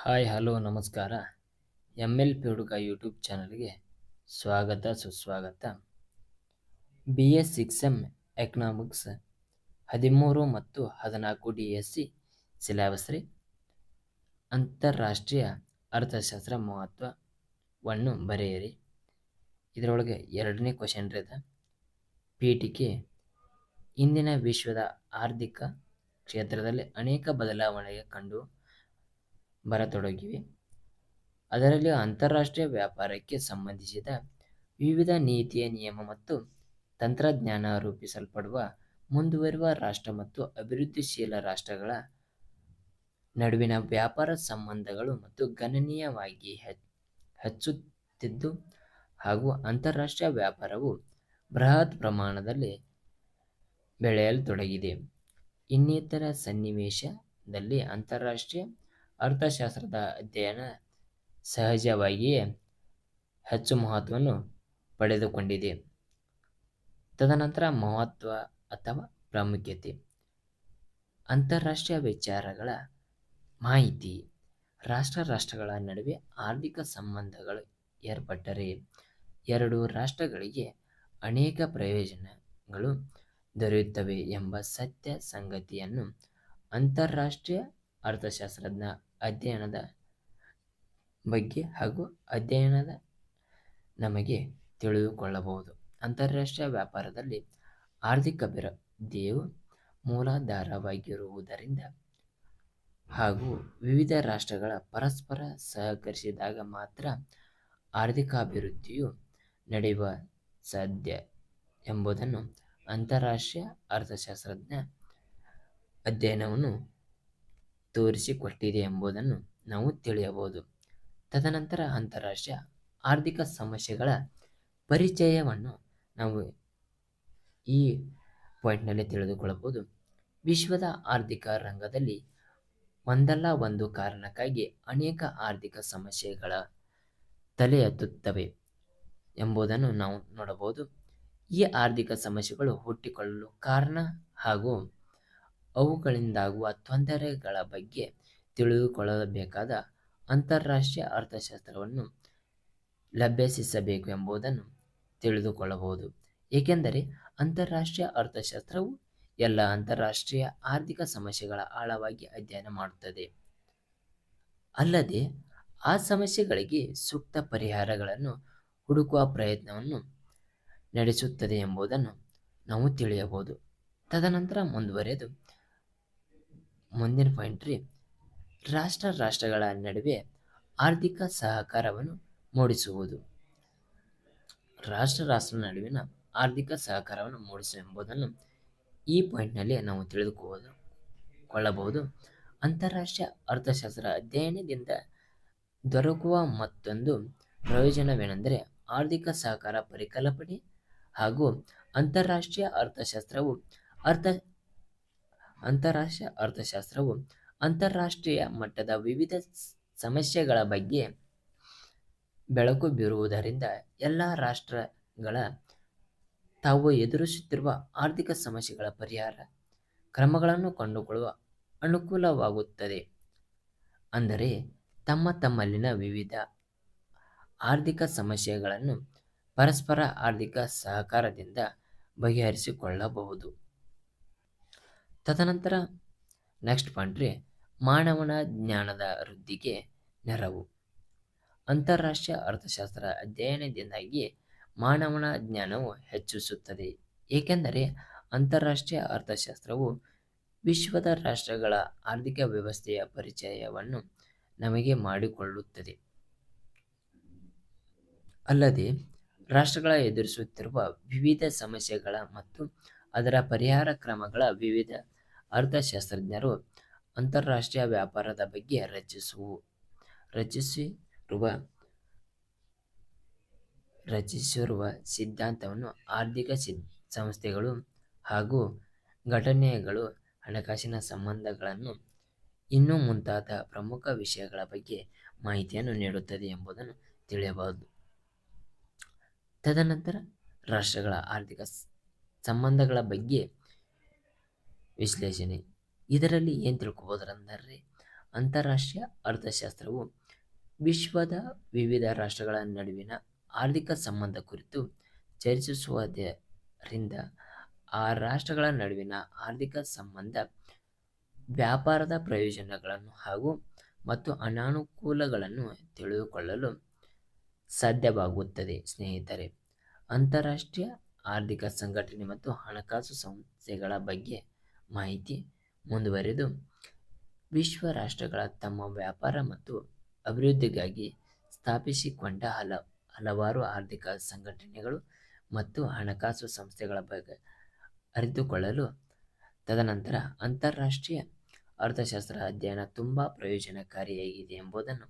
Hi, hello, ನಮಸ್ಕಾರ. M L P ಹುಡುಗ YouTube ಚಾನಲ್ಗೆ ಸ್ವಾಗತ, ಸುಸ್ವಾಗತ. B S six M economics ಹದಿಮೂರು ಮತ್ತು ಹದಿನಾಲ್ಕು ಡಿ ಎಸ್ ಸಿ ಸಿಲೆಬಸ್ ರೀ. ಅಂತಾರಾಷ್ಟ್ರೀಯ ಅರ್ಥಶಾಸ್ತ್ರ ಮಹತ್ವವನ್ನು ಬರೆಯಿರಿ. ಇದರೊಳಗೆ ಎರಡನೇ ಕ್ವಶನ್ ರೀ ಕೆ ಇಂದಿನ ವಿಶ್ವದ ಆರ್ಥಿಕ ಕ್ಷೇತ್ರದಲ್ಲಿ ಅನೇಕ ಬದಲಾವಣೆಗೆ ಕಂಡು ಬರತೊಡಗಿವೆ. ಅದರಲ್ಲಿ ಅಂತಾರಾಷ್ಟ್ರೀಯ ವ್ಯಾಪಾರಕ್ಕೆ ಸಂಬಂಧಿಸಿದ ವಿವಿಧ ನೀತಿಯ ನಿಯಮ ಮತ್ತು ತಂತ್ರಜ್ಞಾನ ರೂಪಿಸಲ್ಪಡುವ ಮುಂದುವರಿಯುವ ರಾಷ್ಟ್ರ ಮತ್ತು ಅಭಿವೃದ್ಧಿಶೀಲ ರಾಷ್ಟ್ರಗಳ ನಡುವಿನ ವ್ಯಾಪಾರ ಸಂಬಂಧಗಳು ಮತ್ತು ಗಣನೀಯವಾಗಿ ಹೆಚ್ಚುತ್ತಿದ್ದು ಹಾಗೂ ಅಂತಾರಾಷ್ಟ್ರೀಯ ವ್ಯಾಪಾರವು ಬೃಹತ್ ಪ್ರಮಾಣದಲ್ಲಿ ಬೆಳೆಯಲು ತೊಡಗಿದೆ ಇನ್ನಿತರ ಸನ್ನಿವೇಶದಲ್ಲಿ ಅಂತಾರಾಷ್ಟ್ರೀಯ ಅರ್ಥಶಾಸ್ತ್ರದ ಅಧ್ಯಯನ ಸಹಜವಾಗಿಯೇ ಹೆಚ್ಚು ಮಹತ್ವವನ್ನು ಪಡೆದುಕೊಂಡಿದೆ. ತದನಂತರ ಮಹತ್ವ ಅಥವಾ ಪ್ರಾಮುಖ್ಯತೆ ಅಂತಾರಾಷ್ಟ್ರೀಯ ವಿಚಾರಗಳ ಮಾಹಿತಿ ರಾಷ್ಟ್ರ ರಾಷ್ಟ್ರಗಳ ನಡುವೆ ಆರ್ಥಿಕ ಸಂಬಂಧಗಳು ಏರ್ಪಟ್ಟರೆ ಎರಡು ರಾಷ್ಟ್ರಗಳಿಗೆ ಅನೇಕ ಪ್ರಯೋಜನಗಳು ದೊರೆಯುತ್ತವೆ ಎಂಬ ಸತ್ಯ ಸಂಗತಿಯನ್ನು ಅಂತಾರಾಷ್ಟ್ರೀಯ ಅರ್ಥಶಾಸ್ತ್ರದ ಅಧ್ಯಯನದ ಬಗ್ಗೆ ಹಾಗೂ ಅಧ್ಯಯನದ ನಮಗೆ ತಿಳಿದುಕೊಳ್ಳಬಹುದು. ಅಂತಾರಾಷ್ಟ್ರೀಯ ವ್ಯಾಪಾರದಲ್ಲಿ ಆರ್ಥಿಕ ಅಭಿವೃದ್ಧಿಯು ಮೂಲಾಧಾರವಾಗಿರುವುದರಿಂದ ಹಾಗೂ ವಿವಿಧ ರಾಷ್ಟ್ರಗಳ ಪರಸ್ಪರ ಸಹಕರಿಸಿದಾಗ ಮಾತ್ರ ಆರ್ಥಿಕ ಅಭಿವೃದ್ಧಿಯು ನಡೆಯುವ ಸಾಧ್ಯ ಎಂಬುದನ್ನು ಅಂತಾರಾಷ್ಟ್ರೀಯ ಅರ್ಥಶಾಸ್ತ್ರಜ್ಞ ಅಧ್ಯಯನವು ತೋರಿಸಿಕೊಟ್ಟಿದೆ ಎಂಬುದನ್ನು ನಾವು ತಿಳಿಯಬಹುದು. ತದನಂತರ ಅಂತಾರಾಷ್ಟ್ರೀಯ ಆರ್ಥಿಕ ಸಮಸ್ಯೆಗಳ ಪರಿಚಯವನ್ನು ನಾವು ಈ ಪಾಯಿಂಟ್ನಲ್ಲಿ ತಿಳಿದುಕೊಳ್ಳಬಹುದು. ವಿಶ್ವದ ಆರ್ಥಿಕ ರಂಗದಲ್ಲಿ ಒಂದಲ್ಲ ಒಂದು ಕಾರಣಕ್ಕಾಗಿ ಅನೇಕ ಆರ್ಥಿಕ ಸಮಸ್ಯೆಗಳ ತಲೆ ಎತ್ತುತ್ತವೆ ಎಂಬುದನ್ನು ನಾವು ನೋಡಬಹುದು. ಈ ಆರ್ಥಿಕ ಸಮಸ್ಯೆಗಳು ಹುಟ್ಟಿಕೊಳ್ಳಲು ಕಾರಣ ಹಾಗೂ ಅವುಗಳಿಂದಾಗುವ ತೊಂದರೆಗಳ ಬಗ್ಗೆ ತಿಳಿದುಕೊಳ್ಳಬೇಕಾದ ಅಂತಾರಾಷ್ಟ್ರೀಯ ಅರ್ಥಶಾಸ್ತ್ರವನ್ನು ಲಭ್ಯಸಿಸಬೇಕು ಎಂಬುದನ್ನು ತಿಳಿದುಕೊಳ್ಳಬಹುದು. ಏಕೆಂದರೆ ಅಂತಾರಾಷ್ಟ್ರೀಯ ಅರ್ಥಶಾಸ್ತ್ರವು ಎಲ್ಲ ಅಂತಾರಾಷ್ಟ್ರೀಯ ಆರ್ಥಿಕ ಸಮಸ್ಯೆಗಳ ಆಳವಾಗಿ ಅಧ್ಯಯನ ಮಾಡುತ್ತದೆ. ಅಲ್ಲದೆ, ಆ ಸಮಸ್ಯೆಗಳಿಗೆ ಸೂಕ್ತ ಪರಿಹಾರಗಳನ್ನು ಹುಡುಕುವ ಪ್ರಯತ್ನವನ್ನು ನಡೆಸುತ್ತದೆ ಎಂಬುದನ್ನು ನಾವು ತಿಳಿಯಬಹುದು. ತದನಂತರ ಮುಂದುವರೆದು ಮುಂದಿನ ಪಾಯಿಂಟ್ ರೀ ರಾಷ್ಟ್ರ ರಾಷ್ಟ್ರಗಳ ನಡುವೆ ಆರ್ಥಿಕ ಸಹಕಾರವನ್ನು ಮೂಡಿಸುವುದು. ರಾಷ್ಟ್ರ ರಾಷ್ಟ್ರ ನಡುವಿನ ಆರ್ಥಿಕ ಸಹಕಾರವನ್ನು ಮೂಡಿಸುವ ಎಂಬುದನ್ನು ಈ ಪಾಯಿಂಟ್ನಲ್ಲಿ ನಾವು ತಿಳಿದುಕೊಳ್ಳಬಹುದು. ಅಂತಾರಾಷ್ಟ್ರೀಯ ಅರ್ಥಶಾಸ್ತ್ರ ಅಧ್ಯಯನದಿಂದ ದೊರಕುವ ಮತ್ತೊಂದು ಪ್ರಯೋಜನವೇನೆಂದರೆ ಆರ್ಥಿಕ ಸಹಕಾರ ಪರಿಕಲ್ಪನೆ ಹಾಗೂ ಅಂತಾರಾಷ್ಟ್ರೀಯ ಅರ್ಥಶಾಸ್ತ್ರವು ಅಂತಾರಾಷ್ಟ್ರೀಯ ಅರ್ಥಶಾಸ್ತ್ರವು ಅಂತಾರಾಷ್ಟ್ರೀಯ ಮಟ್ಟದ ವಿವಿಧ ಸಮಸ್ಯೆಗಳ ಬಗ್ಗೆ ಬೆಳಕು ಬೀರುವುದರಿಂದ ಎಲ್ಲ ರಾಷ್ಟ್ರಗಳ ತಾವು ಎದುರಿಸುತ್ತಿರುವ ಆರ್ಥಿಕ ಸಮಸ್ಯೆಗಳ ಪರಿಹಾರ ಕ್ರಮಗಳನ್ನು ಕಂಡುಕೊಳ್ಳುವ ಅನುಕೂಲವಾಗುತ್ತದೆ. ಅಂದರೆ ತಮ್ಮ ತಮ್ಮಲ್ಲಿನ ವಿವಿಧ ಆರ್ಥಿಕ ಸಮಸ್ಯೆಗಳನ್ನು ಪರಸ್ಪರ ಆರ್ಥಿಕ ಸಹಕಾರದಿಂದ ಬಗೆಹರಿಸಿಕೊಳ್ಳಬಹುದು. ತದನಂತರ ನೆಕ್ಸ್ಟ್ ಪಾಯಿಂಟ್ ರೀ, ಮಾನವನ ಜ್ಞಾನದ ವೃದ್ಧಿಗೆ ನೆರವು ಅಂತಾರಾಷ್ಟ್ರೀಯ ಅರ್ಥಶಾಸ್ತ್ರ ಅಧ್ಯಯನದಿಂದಾಗಿ ಮಾನವನ ಜ್ಞಾನವು ಹೆಚ್ಚಿಸುತ್ತದೆ. ಏಕೆಂದರೆ ಅಂತಾರಾಷ್ಟ್ರೀಯ ಅರ್ಥಶಾಸ್ತ್ರವು ವಿಶ್ವದ ರಾಷ್ಟ್ರಗಳ ಆರ್ಥಿಕ ವ್ಯವಸ್ಥೆಯ ಪರಿಚಯವನ್ನು ನಮಗೆ ಮಾಡಿಕೊಳ್ಳುತ್ತದೆ ಅಲ್ಲದೆ, ರಾಷ್ಟ್ರಗಳ ಎದುರಿಸುತ್ತಿರುವ ವಿವಿಧ ಸಮಸ್ಯೆಗಳ ಮತ್ತು ಅದರ ಪರಿಹಾರ ಕ್ರಮಗಳ ವಿವಿಧ ಅರ್ಥಶಾಸ್ತ್ರಜ್ಞರು ಅಂತಾರಾಷ್ಟ್ರೀಯ ವ್ಯಾಪಾರದ ಬಗ್ಗೆ ರಚಿಸಿರುವ ಸಿದ್ಧಾಂತವನ್ನು ಆರ್ಥಿಕ ಸಂಸ್ಥೆಗಳು ಹಾಗೂ ಘಟನೆಗಳು ಹಣಕಾಸಿನ ಸಂಬಂಧಗಳನ್ನು ಇನ್ನೂ ಮುಂತಾದ ಪ್ರಮುಖ ವಿಷಯಗಳ ಬಗ್ಗೆ ಮಾಹಿತಿಯನ್ನು ನೀಡುತ್ತದೆ ಎಂಬುದನ್ನು ತಿಳಿಯಬಹುದು. ತದನಂತರ ರಾಷ್ಟ್ರಗಳ ಆರ್ಥಿಕ ಸಂಬಂಧಗಳ ಬಗ್ಗೆ ವಿಶ್ಲೇಷಣೆ. ಇದರಲ್ಲಿ ಏನು ತಿಳ್ಕೊಬೋದ್ರಂದರೆ ಅಂತಾರಾಷ್ಟ್ರೀಯ ಅರ್ಥಶಾಸ್ತ್ರವು ವಿಶ್ವದ ವಿವಿಧ ರಾಷ್ಟ್ರಗಳ ನಡುವಿನ ಆರ್ಥಿಕ ಸಂಬಂಧ ಕುರಿತು ಚರ್ಚಿಸುವುದರಿಂದ ಆ ರಾಷ್ಟ್ರಗಳ ನಡುವಿನ ಆರ್ಥಿಕ ಸಂಬಂಧ, ವ್ಯಾಪಾರದ ಪ್ರಯೋಜನಗಳನ್ನು ಹಾಗೂ ಮತ್ತು ಅನಾನುಕೂಲಗಳನ್ನು ತಿಳಿದುಕೊಳ್ಳಲು ಸಾಧ್ಯವಾಗುತ್ತದೆ. ಸ್ನೇಹಿತರೆ, ಅಂತಾರಾಷ್ಟ್ರೀಯ ಆರ್ಥಿಕ ಸಂಘಟನೆ ಮತ್ತು ಹಣಕಾಸು ಸಂಸ್ಥೆಗಳ ಬಗ್ಗೆ ಮಾಹಿತಿ ಮುಂದುವರೆದು ವಿಶ್ವ ರಾಷ್ಟ್ರಗಳ ತಮ್ಮ ವ್ಯಾಪಾರ ಮತ್ತು ಅಭಿವೃದ್ಧಿಗಾಗಿ ಸ್ಥಾಪಿಸಿಕೊಂಡ ಹಲ, ಹಲವಾರು ಆರ್ಥಿಕ ಸಂಘಟನೆಗಳು ಮತ್ತು ಹಣಕಾಸು ಸಂಸ್ಥೆಗಳ ಬಗ್ಗೆ ಅರಿತುಕೊಳ್ಳಲು ತದನಂತರ ಅಂತಾರಾಷ್ಟ್ರೀಯ ಅರ್ಥಶಾಸ್ತ್ರ ಅಧ್ಯಯನ ತುಂಬ ಪ್ರಯೋಜನಕಾರಿಯಾಗಿದೆ ಎಂಬುದನ್ನು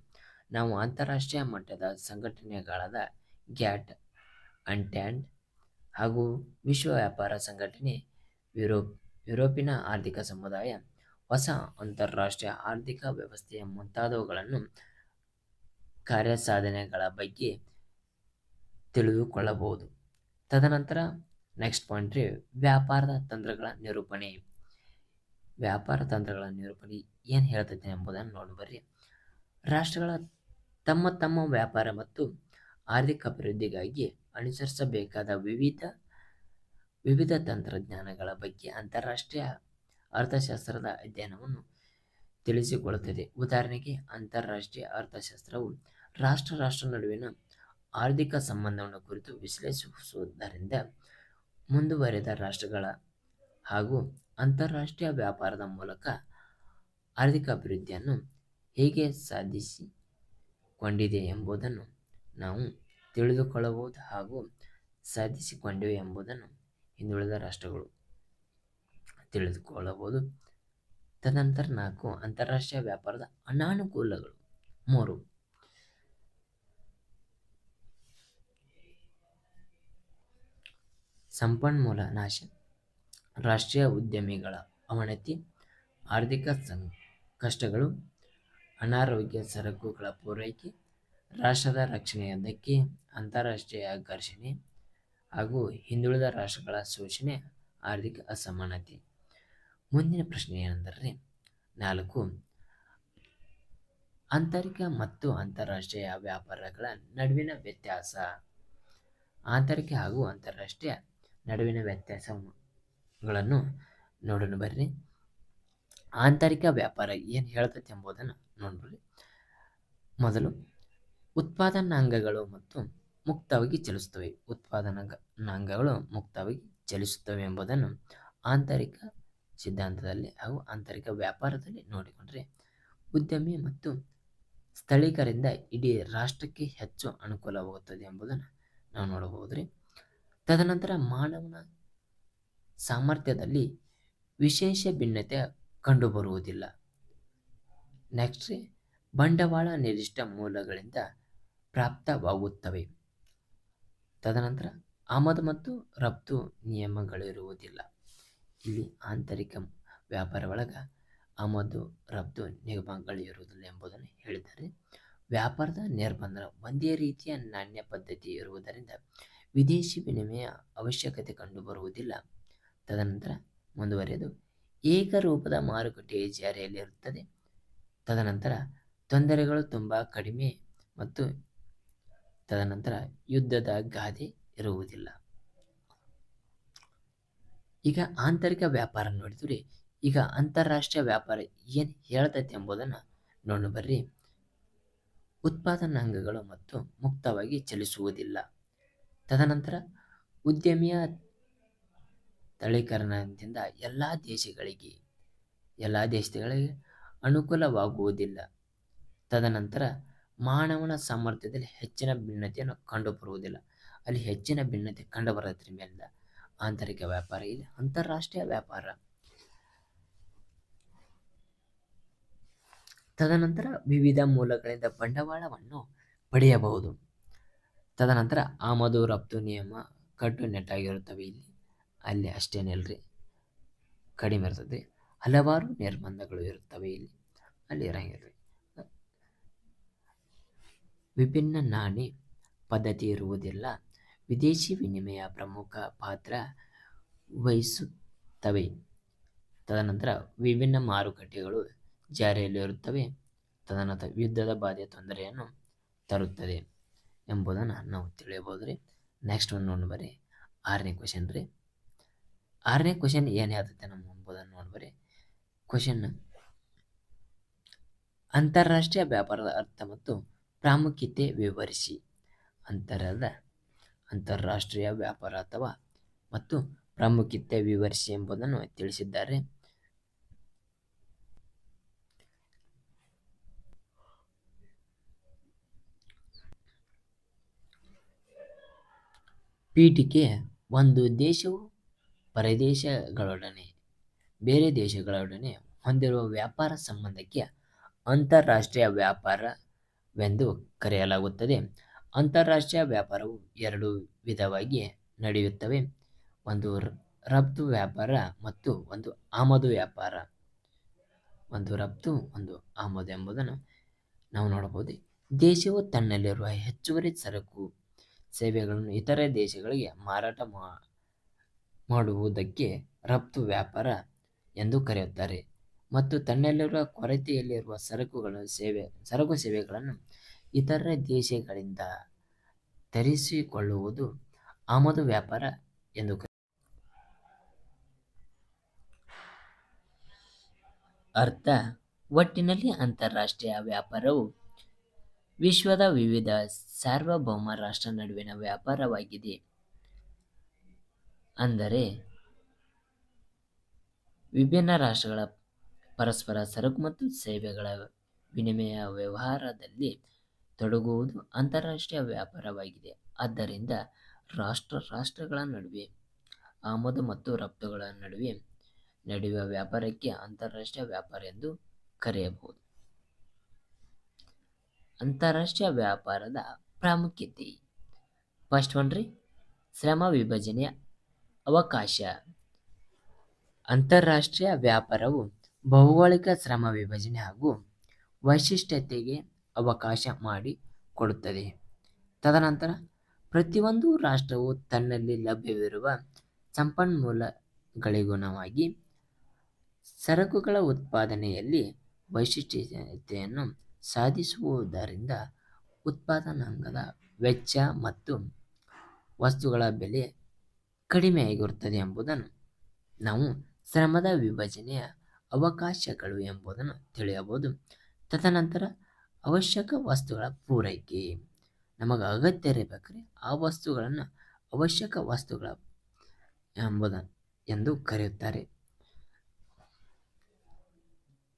ನಾವು ಅಂತಾರಾಷ್ಟ್ರೀಯ ಮಟ್ಟದ ಸಂಘಟನೆಗಳಾದ ಗ್ಯಾಟ್, ಅಂಟ್ಯಾಂಡ್ ಹಾಗೂ ವಿಶ್ವ ವ್ಯಾಪಾರ ಸಂಘಟನೆ ಯುರೋಪ್ ಯುರೋಪಿನ ಆರ್ಥಿಕ ಸಮುದಾಯ ಹೊಸ ಅಂತಾರಾಷ್ಟ್ರೀಯ ಆರ್ಥಿಕ ವ್ಯವಸ್ಥೆಯ ಮುಂತಾದವುಗಳನ್ನು ಕಾರ್ಯಸಾಧನೆಗಳ ಬಗ್ಗೆ ತಿಳಿದುಕೊಳ್ಳಬಹುದು. ತದನಂತರ ನೆಕ್ಸ್ಟ್ ಪಾಯಿಂಟ್ ರೀ ವ್ಯಾಪಾರದ ತಂತ್ರಗಳ ನಿರೂಪಣೆ. ವ್ಯಾಪಾರ ತಂತ್ರಗಳ ನಿರೂಪಣೆ ಏನು ಹೇಳ್ತೈತೆ ಎಂಬುದನ್ನು ನೋಡಿ ಬರ್ರಿ. ರಾಷ್ಟ್ರಗಳ ತಮ್ಮ ತಮ್ಮ ವ್ಯಾಪಾರ ಮತ್ತು ಆರ್ಥಿಕ ಅಭಿವೃದ್ಧಿಗಾಗಿ ಅನುಸರಿಸಬೇಕಾದ ವಿವಿಧ ವಿವಿಧ ತಂತ್ರಜ್ಞಾನಗಳ ಬಗ್ಗೆ ಅಂತಾರಾಷ್ಟ್ರೀಯ ಅರ್ಥಶಾಸ್ತ್ರದ ಅಧ್ಯಯನವನ್ನು ತಿಳಿಸಿಕೊಳ್ಳುತ್ತದೆ. ಉದಾಹರಣೆಗೆ, ಅಂತಾರಾಷ್ಟ್ರೀಯ ಅರ್ಥಶಾಸ್ತ್ರವು ರಾಷ್ಟ್ರ ರಾಷ್ಟ್ರ ನಡುವಿನ ಆರ್ಥಿಕ ಸಂಬಂಧವನ್ನು ಕುರಿತು ವಿಶ್ಲೇಷಿಸುವುದರಿಂದ ಮುಂದುವರೆದ ರಾಷ್ಟ್ರಗಳ ಹಾಗೂ ಅಂತಾರಾಷ್ಟ್ರೀಯ ವ್ಯಾಪಾರದ ಮೂಲಕ ಆರ್ಥಿಕ ಅಭಿವೃದ್ಧಿಯನ್ನು ಹೇಗೆ ಸಾಧಿಸಿಕೊಂಡಿದೆ ಎಂಬುದನ್ನು ನಾವು ತಿಳಿದುಕೊಳ್ಳಬಹುದು ಹಾಗೂ ಸಾಧಿಸಿಕೊಂಡಿವೆ ಎಂಬುದನ್ನು ಹಿಂದುಳಿದ ರಾಷ್ಟ್ರಗಳು ತಿಳಿದುಕೊಳ್ಳಬಹುದು. ತದನಂತರ ನಾಲ್ಕು, ಅಂತಾರಾಷ್ಟ್ರೀಯ ವ್ಯಾಪಾರದ ಅನಾನುಕೂಲಗಳು. ಮೂರು, ಸಂಪನ್ಮೂಲ ನಾಶ, ರಾಷ್ಟ್ರೀಯ ಉದ್ಯಮಿಗಳ ಅವನತಿ, ಆರ್ಥಿಕ ಕಷ್ಟಗಳು, ಅನಾರೋಗ್ಯ ಸರಕುಗಳ ಪೂರೈಕೆ, ರಾಷ್ಟ್ರದ ರಕ್ಷಣೆಯ ಧಕ್ಕೆ, ಅಂತಾರಾಷ್ಟ್ರೀಯ ಘರ್ಷಣೆ ಹಾಗೂ ಹಿಂದುಳಿದ ರಾಷ್ಟ್ರಗಳ ಶೋಷಣೆ ಆರ್ಥಿಕ ಅಸಮಾನತೆ. ಮುಂದಿನ ಪ್ರಶ್ನೆ ಏನೆಂದರೆ, ನಾಲ್ಕು, ಆಂತರಿಕ ಮತ್ತು ಅಂತಾರಾಷ್ಟ್ರೀಯ ವ್ಯಾಪಾರಗಳ ನಡುವಿನ ವ್ಯತ್ಯಾಸ. ಆಂತರಿಕ ಹಾಗೂ ಅಂತಾರಾಷ್ಟ್ರೀಯ ನಡುವಿನ ವ್ಯತ್ಯಾಸಗಳನ್ನು ನೋಡೋಣ ಬರ್ರಿ. ಆಂತರಿಕ ವ್ಯಾಪಾರ ಏನು ಹೇಳ್ತೈತೆ ಎಂಬುದನ್ನು ನೋಡ್ಬರ್ರಿ. ಮೊದಲು, ಉತ್ಪಾದನಾಂಗಗಳು ಮತ್ತು ಮುಕ್ತವಾಗಿ ಚಲಿಸುತ್ತವೆ. ಉತ್ಪಾದನಾಂಗಗಳು ಮುಕ್ತವಾಗಿ ಚಲಿಸುತ್ತವೆ ಎಂಬುದನ್ನು ಆಂತರಿಕ ಸಿದ್ಧಾಂತದಲ್ಲಿ ಹಾಗೂ ಆಂತರಿಕ ವ್ಯಾಪಾರದಲ್ಲಿ ನೋಡಿಕೊಂಡರೆ ಉದ್ಯಮಿ ಮತ್ತು ಸ್ಥಳೀಕರಿಂದ ಇಡೀ ರಾಷ್ಟ್ರಕ್ಕೆ ಹೆಚ್ಚು ಅನುಕೂಲವಾಗುತ್ತದೆ ಎಂಬುದನ್ನು ನಾವು ನೋಡಬಹುದು ರೀ ತದನಂತರ ಮಾನವನ ಸಾಮರ್ಥ್ಯದಲ್ಲಿ ವಿಶೇಷ ಭಿನ್ನತೆ ಕಂಡುಬರುವುದಿಲ್ಲ. ನೆಕ್ಸ್ಟ್ ಬಂಡವಾಳ ನಿರ್ದಿಷ್ಟ ಮೂಲಗಳಿಂದ ಪ್ರಾಪ್ತವಾಗುತ್ತವೆ. ತದನಂತರ ಆಮದು ಮತ್ತು ರಫ್ತು ನಿಯಮಗಳಿರುವುದಿಲ್ಲ. ಇಲ್ಲಿ ಆಂತರಿಕ ವ್ಯಾಪಾರ ಒಳಗೆ ಆಮದು, ರಫ್ತು ನಿಯಮಗಳಿರುವುದಿಲ್ಲ ಎಂಬುದನ್ನು ಹೇಳಿದ್ದಾರೆ. ವ್ಯಾಪಾರದ ನಿರ್ಬಂಧ ಒಂದೇ ರೀತಿಯ ನಾಣ್ಯ ಪದ್ಧತಿ ಇರುವುದರಿಂದ ವಿದೇಶಿ ವಿನಿಮಯ ಅವಶ್ಯಕತೆ ಕಂಡುಬರುವುದಿಲ್ಲ. ತದನಂತರ ಮುಂದುವರೆದು ಏಕರೂಪದ ಮಾರುಕಟ್ಟೆ ಜಾರಿಯಲ್ಲಿರುತ್ತದೆ. ತದನಂತರ ತೊಂದರೆಗಳು ತುಂಬ ಕಡಿಮೆ ಮತ್ತು ತದನಂತರ ಯುದ್ಧದ ಗಾದೆ ಇರುವುದಿಲ್ಲ. ಈಗ ಆಂತರಿಕ ವ್ಯಾಪಾರ ನೋಡಿದ್ರಿ, ಈಗ ಅಂತಾರಾಷ್ಟ್ರೀಯ ವ್ಯಾಪಾರ ಏನು ಹೇಳ್ತೈತೆ ಎಂಬುದನ್ನು ನೋಡಿ ಬರ್ರಿ. ಉತ್ಪಾದನಾಂಗಗಳು ಮತ್ತು ಮುಕ್ತವಾಗಿ ಚಲಿಸುವುದಿಲ್ಲ. ತದನಂತರ ಉದ್ಯಮಿಯ ತಳೀಕರಣದಿಂದ ಎಲ್ಲ ದೇಶಗಳಿಗೆ ಎಲ್ಲ ದೇಶಗಳಿಗೆ ಅನುಕೂಲವಾಗುವುದಿಲ್ಲ. ತದನಂತರ ಮಾನವನ ಸಾಮರ್ಥ್ಯದಲ್ಲಿ ಹೆಚ್ಚಿನ ಭಿನ್ನತೆಯನ್ನು ಕಂಡುಬರುವುದಿಲ್ಲ. ಅಲ್ಲಿ ಹೆಚ್ಚಿನ ಭಿನ್ನತೆ ಕಂಡುಬರೋದ್ರ ಮೇಲಿಂದ ಆಂತರಿಕ ವ್ಯಾಪಾರ ಇಲ್ಲಿ, ಅಂತಾರಾಷ್ಟ್ರೀಯ ವ್ಯಾಪಾರ. ತದನಂತರ ವಿವಿಧ ಮೂಲಗಳಿಂದ ಬಂಡವಾಳವನ್ನು ಪಡೆಯಬಹುದು. ತದನಂತರ ಆಮದು, ರಫ್ತು, ನಿಯಮ ಕಟ್ಟುನಿಟ್ಟಾಗಿರುತ್ತವೆ ಇಲ್ಲಿ. ಅಲ್ಲಿ ಅಷ್ಟೇನಿಲ್ಲರಿ ಕಡಿಮೆ ಇರ್ತದೆ. ಹಲವಾರು ನಿರ್ಬಂಧಗಳು ಇರುತ್ತವೆ ಇಲ್ಲಿ. ಅಲ್ಲಿ ಇರಂಗಿಲ್ಲ ವಿಭಿನ್ನ ನಾಣಿ ಪದ್ಧತಿ ಇರುವುದಿಲ್ಲ. ವಿದೇಶಿ ವಿನಿಮಯ ಪ್ರಮುಖ ಪಾತ್ರ ವಹಿಸುತ್ತವೆ. ತದನಂತರ ವಿಭಿನ್ನ ಮಾರುಕಟ್ಟೆಗಳು ಜಾರಿಯಲ್ಲಿರುತ್ತವೆ ತದನಂತರ ಯುದ್ಧದ ಬಾಧೆ ತೊಂದರೆಯನ್ನು ತರುತ್ತದೆ ಎಂಬುದನ್ನು ನಾವು ತಿಳಿಯಬಹುದು ರೀ ನೆಕ್ಸ್ಟ್ ಒಂದು ಬರ್ರಿ ಆರನೇ ಕ್ವಶನ್ ರೀ. ಆರನೇ ಕ್ವಶನ್ ಏನೇ ಆಗುತ್ತೆ ನಮ್ಮ ಎಂಬುದನ್ನು ನೋಡ್ಬರಿ ಕ್ವಶನ್ ಅಂತಾರಾಷ್ಟ್ರೀಯ ವ್ಯಾಪಾರದ ಅರ್ಥ ಮತ್ತು ಪ್ರಾಮುಖ್ಯತೆ ವಿವರಿಸಿ. ಅಂತರದ ಅಂತಾರಾಷ್ಟ್ರೀಯ ವ್ಯಾಪಾರ ಅಥವಾ ಮತ್ತು ಪ್ರಾಮುಖ್ಯತೆ ವಿವರಿಸಿ ಎಂಬುದನ್ನು ತಿಳಿಸಿದ್ದಾರೆ. ಪೀಠಿಕೆ ಒಂದು ದೇಶವು ಪರದೇಶಗಳೊಡನೆ ಬೇರೆ ದೇಶಗಳೊಡನೆ ಹೊಂದಿರುವ ವ್ಯಾಪಾರ ಸಂಬಂಧಕ್ಕೆ ಅಂತಾರಾಷ್ಟ್ರೀಯ ವ್ಯಾಪಾರವೆಂದು ಕರೆಯಲಾಗುತ್ತದೆ. ಅಂತಾರಾಷ್ಟ್ರೀಯ ವ್ಯಾಪಾರವು ಎರಡು ವಿಧವಾಗಿ ನಡೆಯುತ್ತವೆ. ಒಂದು ರಫ್ತು ವ್ಯಾಪಾರ ಮತ್ತು ಒಂದು ಆಮದು ವ್ಯಾಪಾರ. ಒಂದು ರಫ್ತು, ಒಂದು ಆಮದು ಎಂಬುದನ್ನು ನಾವು ನೋಡಬಹುದು. ದೇಶವು ತನ್ನಲ್ಲಿರುವ ಹೆಚ್ಚುವರಿ ಸರಕು, ಸೇವೆಗಳನ್ನು ಇತರೆ ದೇಶಗಳಿಗೆ ಮಾರಾಟ ಮಾಡುವುದಕ್ಕೆ ರಫ್ತು ವ್ಯಾಪಾರ ಎಂದು ಕರೆಯುತ್ತಾರೆ. ಮತ್ತು ತನ್ನಲ್ಲಿರುವ ಕೊರತೆಯಲ್ಲಿರುವ ಸರಕುಗಳ ಸೇವೆ, ಸರಕು ಸೇವೆಗಳನ್ನು ಇತರ ದೇಶಗಳಿಂದ ತರಿಸಿಕೊಳ್ಳುವುದು ಆಮದು ವ್ಯಾಪಾರ ಎಂದು ಅರ್ಥ. ಒಟ್ಟಿನಲ್ಲಿ ಅಂತಾರಾಷ್ಟ್ರೀಯ ವ್ಯಾಪಾರವು ವಿಶ್ವದ ವಿವಿಧ ಸಾರ್ವಭೌಮ ರಾಷ್ಟ್ರ ನಡುವಿನ ವ್ಯಾಪಾರವಾಗಿದೆ. ಅಂದರೆ ವಿಭಿನ್ನ ರಾಷ್ಟ್ರಗಳ ಪರಸ್ಪರ ಸರಕು ಮತ್ತು ಸೇವೆಗಳ ವಿನಿಮಯ ವ್ಯವಹಾರದಲ್ಲಿ ತೊಡಗುವುದು ಅಂತಾರಾಷ್ಟ್ರೀಯ ವ್ಯಾಪಾರವಾಗಿದೆ. ಆದ್ದರಿಂದ ರಾಷ್ಟ್ರ ರಾಷ್ಟ್ರಗಳ ನಡುವೆ ಆಮದು ಮತ್ತು ರಫ್ತುಗಳ ನಡುವೆ ನಡೆಯುವ ವ್ಯಾಪಾರಕ್ಕೆ ಅಂತಾರಾಷ್ಟ್ರೀಯ ವ್ಯಾಪಾರ ಎಂದು ಕರೆಯಬಹುದು. ಅಂತಾರಾಷ್ಟ್ರೀಯ ವ್ಯಾಪಾರದ ಪ್ರಾಮುಖ್ಯತೆ. ಫಸ್ಟ್ ಒನ್ ರೀ, ಶ್ರಮ ವಿಭಜನೆಯ ಅವಕಾಶ. ಅಂತಾರಾಷ್ಟ್ರೀಯ ವ್ಯಾಪಾರವು ಭೌಗೋಳಿಕ ಶ್ರಮ ವಿಭಜನೆ ಹಾಗೂ ವೈಶಿಷ್ಟ್ಯತೆಗೆ ಅವಕಾಶ ಮಾಡಿ ಕೊಡುತ್ತದೆ. ತದನಂತರ ಪ್ರತಿಯೊಂದು ರಾಷ್ಟ್ರವು ತನ್ನಲ್ಲಿ ಲಭ್ಯವಿರುವ ಸಂಪನ್ಮೂಲಗಳಿಗುಣವಾಗಿ ಸರಕುಗಳ ಉತ್ಪಾದನೆಯಲ್ಲಿ ವೈಶಿಷ್ಟ್ಯತೆಯನ್ನು ಸಾಧಿಸುವುದರಿಂದ ಉತ್ಪಾದನಾಂಗದ ವೆಚ್ಚ ಮತ್ತು ವಸ್ತುಗಳ ಬೆಲೆ ಕಡಿಮೆಯಾಗಿರುತ್ತದೆ ಎಂಬುದನ್ನು ನಾವು ಶ್ರಮದ ವಿಭಜನೆಯ ಅವಕಾಶಗಳು ಎಂಬುದನ್ನು ತಿಳಿಯಬಹುದು. ತದನಂತರ ಅವಶ್ಯಕ ವಸ್ತುಗಳ ಪೂರೈಕೆ. ನಮಗೆ ಅಗತ್ಯ ಇರಬೇಕ್ರಿ. ಆ ವಸ್ತುಗಳನ್ನು ಅವಶ್ಯಕ ವಸ್ತುಗಳ ಎಂಬುದ ಎಂದು ಕರೆಯುತ್ತಾರೆ.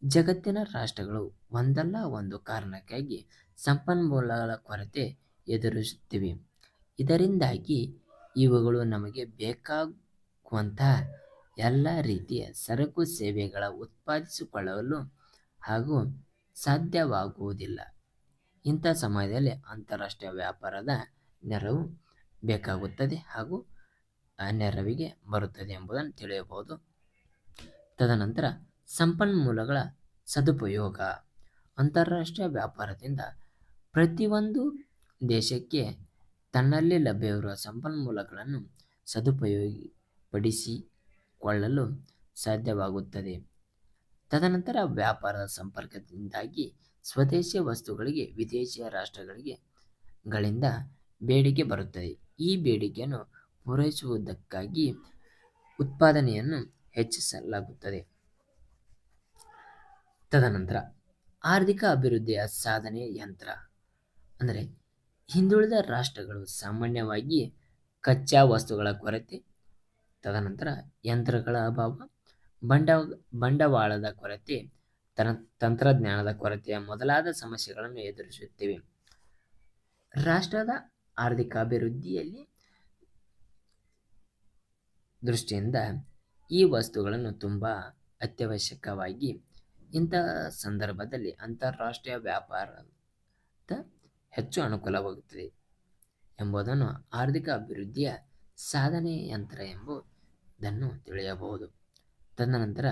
ಜಗತ್ತಿನ ರಾಷ್ಟ್ರಗಳು ಒಂದಲ್ಲ ಒಂದು ಕಾರಣಕ್ಕಾಗಿ ಸಂಪನ್ಮೂಲಗಳ ಕೊರತೆ ಎದುರಿಸುತ್ತಿವೆ. ಇದರಿಂದಾಗಿ ಇವುಗಳು ನಮಗೆ ಬೇಕಾಗುವಂತಹ ಎಲ್ಲ ರೀತಿಯ ಸರಕು ಸೇವೆಗಳ ಉತ್ಪಾದಿಸಿಕೊಳ್ಳಲು ಹಾಗೂ ಸಾಧ್ಯವಾಗುವುದಿಲ್ಲ. ಇಂಥ ಸಮಯದಲ್ಲಿ ಅಂತಾರಾಷ್ಟ್ರೀಯ ವ್ಯಾಪಾರದ ನೆರವು ಬೇಕಾಗುತ್ತದೆ ಹಾಗೂ ಆ ನೆರವಿಗೆ ಬರುತ್ತದೆ ಎಂಬುದನ್ನು ತಿಳಿಯಬಹುದು. ತದನಂತರ ಸಂಪನ್ಮೂಲಗಳ ಸದುಪಯೋಗ. ಅಂತಾರಾಷ್ಟ್ರೀಯ ವ್ಯಾಪಾರದಿಂದ ಪ್ರತಿಯೊಂದು ದೇಶಕ್ಕೆ ತನ್ನಲ್ಲಿ ಲಭ್ಯವಿರುವ ಸಂಪನ್ಮೂಲಗಳನ್ನು ಸದುಪಯೋಗಪಡಿಸಿಕೊಳ್ಳಲು ಸಾಧ್ಯವಾಗುತ್ತದೆ. ತದನಂತರ ವ್ಯಾಪಾರದ ಸಂಪರ್ಕದಿಂದಾಗಿ ಸ್ವದೇಶಿ ವಸ್ತುಗಳಿಗೆ ವಿದೇಶಿಯ ರಾಷ್ಟ್ರಗಳಿಗೆ ಗಳಿಂದ ಬೇಡಿಕೆ ಬರುತ್ತದೆ. ಈ ಬೇಡಿಕೆಯನ್ನು ಪೂರೈಸುವುದಕ್ಕಾಗಿ ಉತ್ಪಾದನೆಯನ್ನು ಹೆಚ್ಚಿಸಲಾಗುತ್ತದೆ. ತದನಂತರ ಆರ್ಥಿಕ ಅಭಿವೃದ್ಧಿಯ ಸಾಧನೆ ಯಂತ್ರ ಅಂದರೆ ಹಿಂದುಳಿದ ರಾಷ್ಟ್ರಗಳು ಸಾಮಾನ್ಯವಾಗಿ ಕಚ್ಚಾ ವಸ್ತುಗಳ ಕೊರತೆ ತದನಂತರ ಯಂತ್ರಗಳ ಅಭಾವ, ಬಂಡ, ಬಂಡವಾಳದ ಕೊರತೆ ತಂತ್ರಜ್ಞಾನದ ಕೊರತೆಯ ಮೊದಲಾದ ಸಮಸ್ಯೆಗಳನ್ನು ಎದುರಿಸುತ್ತಿವೆ. ರಾಷ್ಟ್ರದ ಆರ್ಥಿಕ ಅಭಿವೃದ್ಧಿಯಲ್ಲಿ ದೃಷ್ಟಿಯಿಂದ ಈ ವಸ್ತುಗಳನ್ನು ತುಂಬ ಅತ್ಯವಶ್ಯಕವಾಗಿ ಇಂತಹ ಸಂದರ್ಭದಲ್ಲಿ ಅಂತಾರಾಷ್ಟ್ರೀಯ ವ್ಯಾಪಾರದ ಹೆಚ್ಚು ಅನುಕೂಲವಾಗುತ್ತದೆ ಎಂಬುದನ್ನು ಆರ್ಥಿಕ ಅಭಿವೃದ್ಧಿಯ ಸಾಧನೆ ಯಂತ್ರ ಎಂಬುದನ್ನು ತಿಳಿಯಬಹುದು. ತದನಂತರ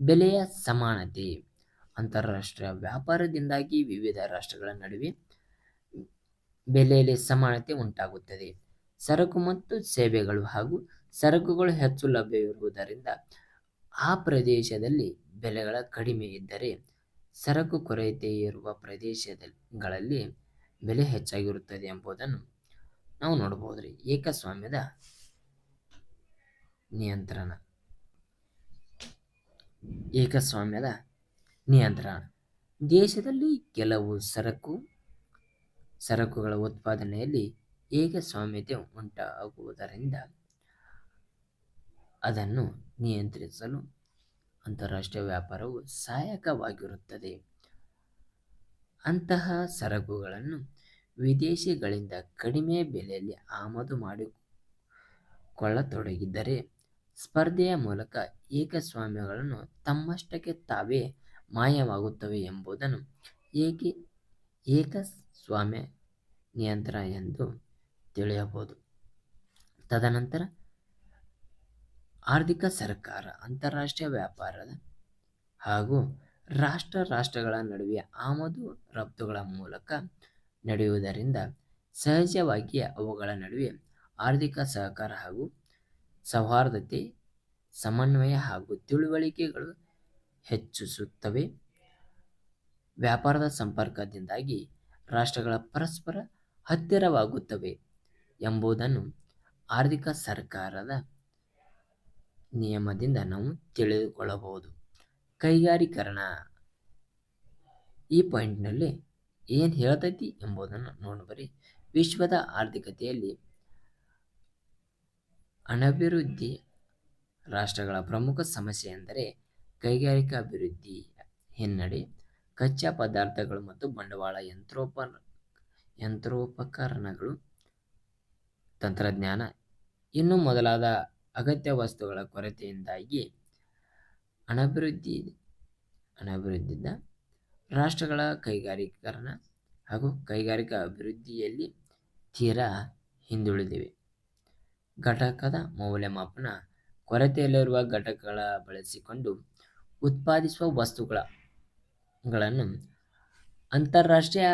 ಬೆಲೆಯ ಸಮಾನತೆ, ಅಂತಾರಾಷ್ಟ್ರೀಯ ವ್ಯಾಪಾರದಿಂದಾಗಿ ವಿವಿಧ ರಾಷ್ಟ್ರಗಳ ನಡುವೆ ಬೆಲೆಯಲ್ಲಿ ಸಮಾನತೆ ಉಂಟಾಗುತ್ತದೆ. ಸರಕು ಮತ್ತು ಸೇವೆಗಳು ಹಾಗೂ ಸರಕುಗಳು ಹೆಚ್ಚು ಲಭ್ಯವಿರುವುದರಿಂದ ಆ ಪ್ರದೇಶದಲ್ಲಿ ಬೆಲೆಗಳ ಕಡಿಮೆ ಇದ್ದರೆ ಸರಕು ಕೊರತೆ ಇರುವ ಪ್ರದೇಶಗಳಲ್ಲಿ ಬೆಲೆ ಹೆಚ್ಚಾಗಿರುತ್ತದೆ ಎಂಬುದನ್ನು ನಾವು ನೋಡಬಹುದು ರೀ ಏಕಸ್ವಾಮ್ಯದ ನಿಯಂತ್ರಣ. ಏಕಸ್ವಾಮ್ಯದ ನಿಯಂತ್ರಣ. ದೇಶದಲ್ಲಿ ಕೆಲವು ಸರಕು, ಸರಕುಗಳ ಉತ್ಪಾದನೆಯಲ್ಲಿ ಏಕಸ್ವಾಮ್ಯತೆ ಉಂಟಾಗುವುದರಿಂದ ಅದನ್ನು ನಿಯಂತ್ರಿಸಲು ಅಂತಾರಾಷ್ಟ್ರೀಯ ವ್ಯಾಪಾರವು ಸಹಾಯಕವಾಗಿರುತ್ತದೆ. ಅಂತಹ ಸರಕುಗಳನ್ನು ವಿದೇಶಿಗಳಿಂದ ಕಡಿಮೆ ಬೆಲೆಯಲ್ಲಿ ಆಮದು ಮಾಡಿಕೊಳ್ಳತೊಡಗಿದರೆ ಸ್ಪರ್ಧೆಯ ಮೂಲಕ ಏಕಸ್ವಾಮ್ಯಗಳನ್ನು ತಮ್ಮಷ್ಟಕ್ಕೆ ತಾವೇ ಮಾಯವಾಗುತ್ತವೆ ಎಂಬುದನ್ನು ಏಕೆ ಏಕಸ್ವಾಮ್ಯ ನಿಯಂತ್ರ ಎಂದು ತಿಳಿಯಬಹುದು. ತದನಂತರ ಆರ್ಥಿಕ ಸರ್ಕಾರ, ಅಂತಾರಾಷ್ಟ್ರೀಯ ವ್ಯಾಪಾರದ ಹಾಗೂ ರಾಷ್ಟ್ರ ರಾಷ್ಟ್ರಗಳ ನಡುವೆ ಆಮದು ರಫ್ತುಗಳ ಮೂಲಕ ನಡೆಯುವುದರಿಂದ ಸಹಜವಾಗಿಯೇ ಅವುಗಳ ನಡುವೆ ಆರ್ಥಿಕ ಸಹಕಾರ ಹಾಗೂ ಸೌಹಾರ್ದತೆ, ಸಮನ್ವಯ ಹಾಗೂ ತಿಳುವಳಿಕೆಗಳು ಹೆಚ್ಚಿಸುತ್ತವೆ. ವ್ಯಾಪಾರದ ಸಂಪರ್ಕದಿಂದಾಗಿ ರಾಷ್ಟ್ರಗಳ ಪರಸ್ಪರ ಹತ್ತಿರವಾಗುತ್ತವೆ ಎಂಬುದನ್ನು ಆರ್ಥಿಕ ಸರ್ಕಾರದ ನಿಯಮದಿಂದ ನಾವು ತಿಳಿದುಕೊಳ್ಳಬಹುದು. ಕೈಗಾರೀಕರಣ. ಈ ಪಾಯಿಂಟ್ನಲ್ಲಿ ಏನು ಹೇಳ್ತೈತಿ ಎಂಬುದನ್ನು ನೋಡಬರಿ. ವಿಶ್ವದ ಆರ್ಥಿಕತೆಯಲ್ಲಿ ಅನಭಿವೃದ್ಧಿ ರಾಷ್ಟ್ರಗಳ ಪ್ರಮುಖ ಸಮಸ್ಯೆ ಎಂದರೆ ಕೈಗಾರಿಕಾ ಅಭಿವೃದ್ಧಿ ಹಿನ್ನಡೆ, ಕಚ್ಚಾ ಪದಾರ್ಥಗಳು ಮತ್ತು ಬಂಡವಾಳ ಯಂತ್ರೋಪ, ಯಂತ್ರೋಪಕರಣಗಳು, ತಂತ್ರಜ್ಞಾನ. ಇನ್ನು ಮೊದಲಾದ ಅಗತ್ಯ ವಸ್ತುಗಳ ಕೊರತೆಯಿಂದಾಗಿ ಅನಭಿವೃದ್ಧಿ ಅನಭಿವೃದ್ಧಿದ ರಾಷ್ಟ್ರಗಳ ಕೈಗಾರೀಕರಣ ಹಾಗೂ ಕೈಗಾರಿಕಾ ಅಭಿವೃದ್ಧಿಯಲ್ಲಿ ತೀರಾ ಹಿಂದುಳಿದಿವೆ. ಘಟಕದ ಮೌಲ್ಯಮಾಪನ ಕೊರತೆಯಲ್ಲಿರುವ ಘಟಕಗಳ ಬಳಸಿಕೊಂಡು ಉತ್ಪಾದಿಸುವ ವಸ್ತುಗಳನ್ನು ಅಂತಾರಾಷ್ಟ್ರೀಯ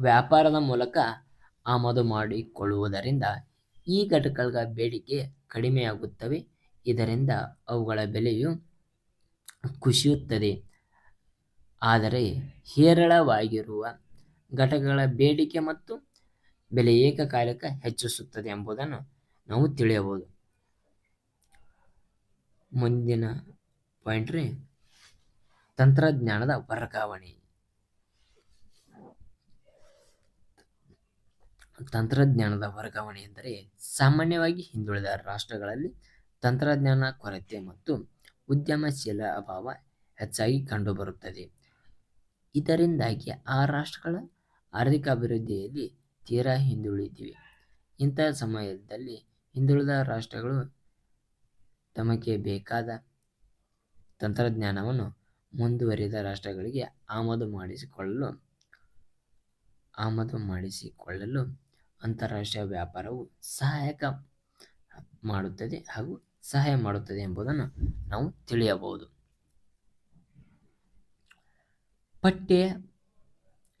ವ್ಯಾಪಾರದ ಮೂಲಕ ಆಮದು ಮಾಡಿಕೊಳ್ಳುವುದರಿಂದ ಈ ಘಟಕಗಳ ಬೇಡಿಕೆ ಕಡಿಮೆಯಾಗುತ್ತವೆ. ಇದರಿಂದ ಅವುಗಳ ಬೆಲೆಯು ಕುಸಿಯುತ್ತದೆ. ಆದರೆ ಹೇರಳವಾಗಿರುವ ಘಟಕಗಳ ಬೇಡಿಕೆ ಮತ್ತು ಬೆಲೆ ಏಕಕಾಲಕ್ಕೆ ಹೆಚ್ಚಿಸುತ್ತದೆ ಎಂಬುದನ್ನು ನಾವು ತಿಳಿಯಬಹುದು ಮುಂದಿನ ಪಾಯಿಂಟ್ ರೀ, ತಂತ್ರಜ್ಞಾನದ ವರ್ಗಾವಣೆ. ತಂತ್ರಜ್ಞಾನದ ವರ್ಗಾವಣೆ ಎಂದರೆ ಸಾಮಾನ್ಯವಾಗಿ ಹಿಂದುಳಿದ ರಾಷ್ಟ್ರಗಳಲ್ಲಿ ತಂತ್ರಜ್ಞಾನ ಕೊರತೆ ಮತ್ತು ಉದ್ಯಮಶೀಲ ಅಭಾವ ಹೆಚ್ಚಾಗಿ ಕಂಡುಬರುತ್ತದೆ. ಇದರಿಂದಾಗಿ ಆ ರಾಷ್ಟ್ರಗಳ ಆರ್ಥಿಕ ಅಭಿವೃದ್ಧಿಯಲ್ಲಿ ತೀರಾ ಹಿಂದುಳಿದಿವೆ. ಇಂತಹ ಸಮಯದಲ್ಲಿ ಹಿಂದುಳಿದ ರಾಷ್ಟ್ರಗಳು ತಮಗೆ ಬೇಕಾದ ತಂತ್ರಜ್ಞಾನವನ್ನು ಮುಂದುವರಿದ ರಾಷ್ಟ್ರಗಳಿಗೆ ಆಮದು ಮಾಡಿಸಿಕೊಳ್ಳಲು ಆಮದು ಮಾಡಿಸಿಕೊಳ್ಳಲು ಅಂತಾರಾಷ್ಟ್ರೀಯ ವ್ಯಾಪಾರವು ಸಹಾಯಕ ಮಾಡುತ್ತದೆ ಹಾಗೂ ಸಹಾಯ ಮಾಡುತ್ತದೆ ಎಂಬುದನ್ನು ನಾವು ತಿಳಿಯಬಹುದು. ಪಠ್ಯ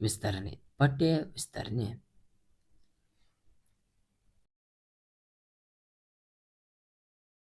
ವಿಸ್ತರಣೆ ಪಠ್ಯ ವಿಸ್ತರಣೆ